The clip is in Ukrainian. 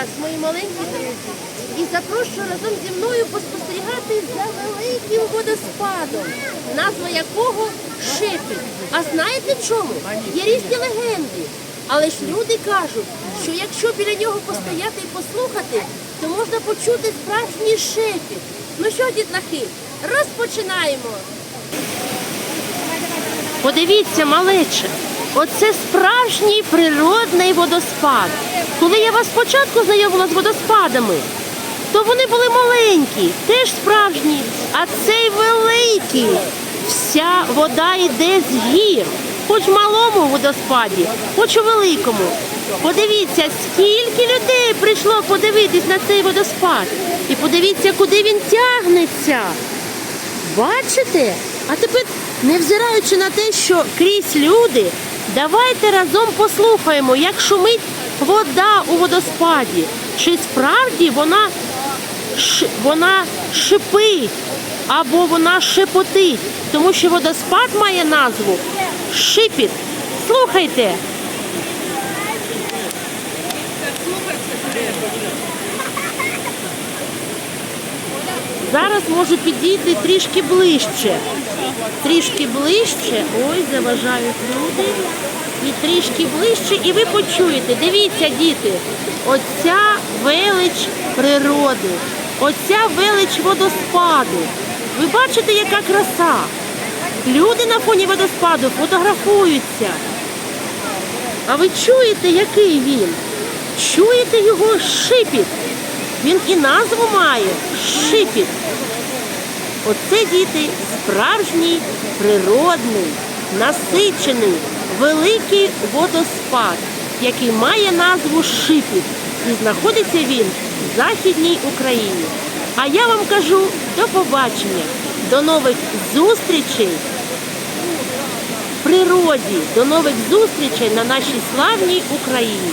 вас, мої маленькі друзі, і запрошую разом зі мною поспостерігати за великим водоспадом, назва якого Шипіль. А знаєте чому? Є різні легенди. Але ж люди кажуть, що якщо біля нього постояти і послухати, то можна почути справжній шепіт. Ну що, дітлахи, розпочинаємо. Подивіться, малече, оце справжній природний водоспад. Коли я вас спочатку знайомила з водоспадами, то вони були маленькі, теж справжні, а цей великий. Вся вода йде з гір, хоч в малому водоспаді, хоч у великому. Подивіться, скільки людей прийшло подивитись на цей водоспад. І подивіться, куди він тягнеться. Бачите? А тепер, невзираючи на те, що крізь люди, давайте разом послухаємо, як шумить вода у водоспаді. Чи справді вона, ш- вона шипить або вона шепотить, тому що водоспад має назву шипіт. Слухайте. Зараз можу підійти трішки ближче. Трішки ближче. Ой, заважають люди. І трішки ближче, і ви почуєте. Дивіться, діти, оця велич природи, оця велич водоспаду. Ви бачите, яка краса? Люди на фоні водоспаду фотографуються. А ви чуєте, який він? Чуєте його шипіт? Він і назву має шипіт. Оце діти справжній природний, насичений, великий водоспад, який має назву Шипіт. І знаходиться він в Західній Україні. А я вам кажу до побачення, до нових зустрічей в природі, до нових зустрічей на нашій славній Україні.